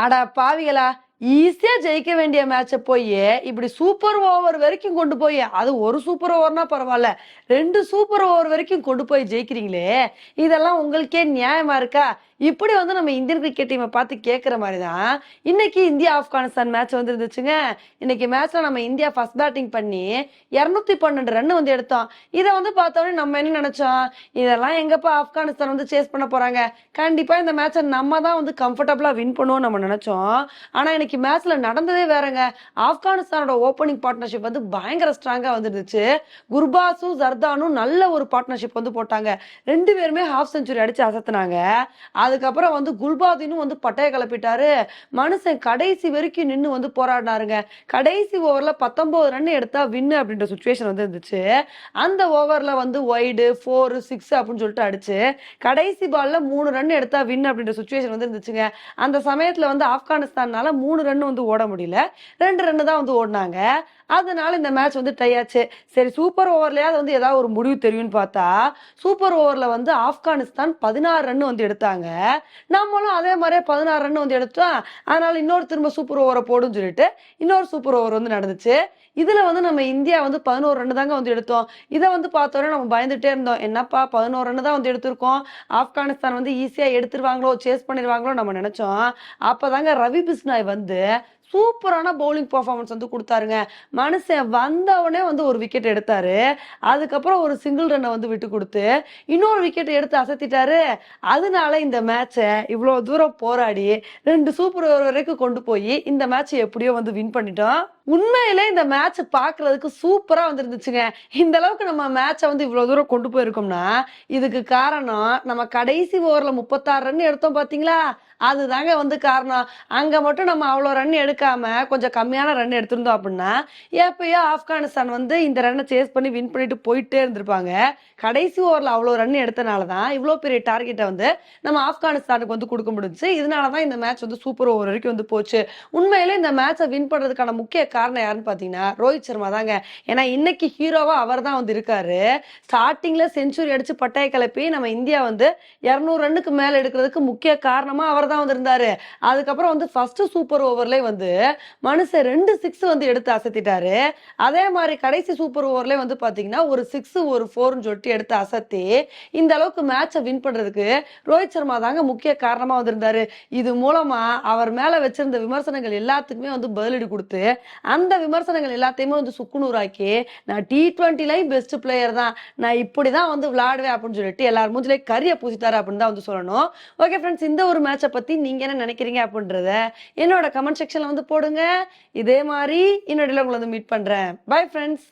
அட பாவிகளா ஈஸியா ஜெயிக்க வேண்டிய மேட்சை போய் இப்படி சூப்பர் ஓவர் வரைக்கும் கொண்டு போய் அது ஒரு சூப்பர் ஓவர்னா பரவாயில்ல ரெண்டு சூப்பர் ஓவர் வரைக்கும் கொண்டு போய் ஜெயிக்கிறீங்களே இதெல்லாம் உங்களுக்கே நியாயமா இருக்கா? இப்படி வந்து நம்ம இந்தியன் கிரிக்கெட் டீமை பார்த்து கேட்குற மாதிரி தான் இன்னைக்கு இந்தியா ஆப்கானிஸ்தான் மேட்ச் வந்துருந்துச்சுங்க. இன்னைக்கு மேட்ச்ல நம்ம இந்தியா ஃபர்ஸ்ட் பேட்டிங் பண்ணி இரநூத்தி பன்னெண்டு ரன் வந்து எடுத்தோம். இதை வந்து பார்த்தோன்னே நம்ம என்ன நினைச்சோம்? இதெல்லாம் எங்கப்பா ஆப்கானிஸ்தான் வந்து சேஸ் பண்ண போறாங்க? கண்டிப்பா இந்த மேட்சை நம்ம தான் வந்து கம்ஃபர்டபுளா வின் பண்ணுவோம் நம்ம நினைச்சோம். ஆனா இன்னைக்கு மேட்ச்ல நடந்ததே வேறங்க. ஆப்கானிஸ்தானோட ஓப்பனிங் பார்ட்னர்ஷிப் வந்து பயங்கர ஸ்ட்ராங்கா வந்துருந்துச்சு. குர்பாஸும் ஜர்தானும் நல்ல ஒரு பார்ட்னர்ஷிப் வந்து போட்டாங்க. ரெண்டு பேருமே ஹாஃப் செஞ்சுரி அடிச்சு அசத்துனாங்க. அதுக்கப்புறம் வந்து குல்பாதினும் வந்து பட்டைய கிளப்பிட்டாரு. மனுஷன் கடைசி வரைக்கும் நின்று வந்து போராடினாருங்க. கடைசி ஓவரில் பத்தொம்போது ரன் எடுத்தா வின்னு அப்படின்ற சுச்சுவேஷன் வந்து இருந்துச்சு. அந்த ஓவரில் வந்து ஒய்டு ஃபோர் சிக்ஸ் அப்படின்னு சொல்லிட்டு அடிச்சு கடைசி பாலில் மூணு ரன் எடுத்தா வின் அப்படின்ற சுச்சுவேஷன் வந்து இருந்துச்சுங்க. அந்த சமயத்தில் வந்து ஆப்கானிஸ்தான்னால மூணு ரன் வந்து ஓட முடியல. ரெண்டு ரன்னு தான் வந்து ஓடினாங்க. அதனால இந்த மேட்ச் வந்து டை ஆச்சு. சரி சூப்பர் ஓவர்லயாவது வந்து ஏதாவது ஒரு முடிவு தெரியும்னு பார்த்தா சூப்பர் ஓவர்ல வந்து ஆப்கானிஸ்தான் பதினாறு ரன் வந்து எடுத்தாங்க. நம்மளும் அதே மாதிரியே பதினாறு ரன் வந்து எடுத்தோம். அதனால இன்னொரு திரும்ப சூப்பர் ஓவரை போடுன்னு சொல்லிட்டு இன்னொரு சூப்பர் ஓவர் வந்து நடந்துச்சு. இதுல வந்து நம்ம இந்தியா வந்து பதினோரு ரன் தாங்க வந்து எடுத்தோம். இதை வந்து பார்த்தோன்னா நம்ம பயந்துட்டே இருந்தோம். என்னப்பா பதினோரு ரன் தான் வந்து எடுத்திருக்கோம். ஆப்கானிஸ்தான் வந்து ஈஸியா எடுத்துருவாங்களோ சேஸ் பண்ணிடுவாங்களோ நம்ம நினைச்சோம். அப்பதாங்க ரவி பிஸ்னாய் வந்து சூப்பரான பவுலிங் பர்ஃபார்மன்ஸ் வந்து கொடுத்தாருங்க. மனுஷன் வந்தவனே வந்து ஒரு விக்கெட் எடுத்தாரு. அதுக்கப்புறம் ஒரு சிங்கிள் ரன்னை வந்து விட்டு கொடுத்து இன்னொரு விக்கெட் எடுத்து அசத்திட்டாரு. அதனால இந்த மேட்சை இவ்வளோ தூரம் போராடி ரெண்டு சூப்பர் ஓவர் வரைக்கும் கொண்டு போய் இந்த மேட்ச் எப்படியோ வந்து வின் பண்ணிட்டோம். உண்மையிலே இந்த மேட்ச் பார்க்கறதுக்கு சூப்பராக வந்துருந்துச்சுங்க. இந்த அளவுக்கு நம்ம மேட்சை வந்து இவ்வளோ தூரம் கொண்டு போயிருக்கோம்னா இதுக்கு காரணம் நம்ம கடைசி ஓவரில் முப்பத்தாறு ரன் எடுத்தோம் பார்த்தீங்களா அதுதாங்க வந்து காரணம். அங்கே மட்டும் நம்ம அவ்வளோ ரன் எடுக்காம கொஞ்சம் கம்மியான ரன் எடுத்திருந்தோம் அப்படின்னா எப்பயோ ஆப்கானிஸ்தான் வந்து இந்த ரன்னை சேஸ் பண்ணி வின் பண்ணிட்டு போயிட்டே இருந்திருப்பாங்க. கடைசி ஓவரில் அவ்வளோ ரன் எடுத்தனால தான் இவ்வளோ பெரிய டார்கெட்டை வந்து நம்ம ஆப்கானிஸ்தானுக்கு வந்து கொடுக்க முடிஞ்சு இதனால தான் இந்த மேட்ச் வந்து சூப்பர் ஓவர் வரைக்கும் வந்து போச்சு. உண்மையிலே இந்த மேட்சை வின் பண்ணுறதுக்கான முக்கிய காரணம் யாருன்னு பார்த்தீங்கன்னா ரோஹித் சர்மா தாங்க. ஏன்னா இன்னைக்கு ஹீரோவாக அவர் தான் வந்து இருக்காரு. ஸ்டார்டிங்கில் செஞ்சுரி அடித்து பட்டாய கிளப்பி நம்ம இந்தியா வந்து இரநூறு ரன்னுக்கு மேலே எடுக்கிறதுக்கு முக்கிய காரணமாக அவர் தான் வந்து அதுக்கப்புறம் வந்து ஃபஸ்ட்டு சூப்பர் ஓவர்லேயே வந்து மனுஷன் ரெண்டு சிக்ஸ் வந்து எடுத்து அசத்திட்டாரு. அதே மாதிரி கடைசி சூப்பர் ஓவர்லேயே வந்து பார்த்தீங்கன்னா ஒரு சிக்ஸ் ஒரு ஃபோர்னு சொல்லிட்டு எடுத்து அசத்தி இந்த அளவுக்கு மேட்சை வின் பண்ணுறதுக்கு ரோஹித் சர்மா தாங்க முக்கிய காரணமாக வந்திருந்தாரு இது மூலமாக அவர் மேலே வச்சிருந்த விமர்சனங்கள் எல்லாத்துக்குமே வந்து பதிலடி கொடுத்து அந்த விமர்சனங்கள் எல்லாத்தையுமே வந்து சுக்குநூறாக்கி நான் டி ட்வெண்ட்டிலையும் பெஸ்ட் பிளேயர் தான். நான் இப்படி தான் வந்து விளாடுவேன் அப்படின்னு சொல்லிட்டு எல்லாரும் மூஞ்சிலே கரிய பூசிட்டாரு அப்படின்னு தான் வந்து சொல்லணும். ஓகே ஃப்ரெண்ட்ஸ் இந்த ஒரு மேட்சை பற்றி நீங்கள் என்ன நினைக்கிறீங்க அப்படின்றத என்னோட கமெண்ட் செக்ஷனில் வந்து போடுங்க. இதே மாதிரி இன்னொரு உங்களை வந்து மீட் பண்ணுறேன் பை ஃப்ரெண்ட்ஸ்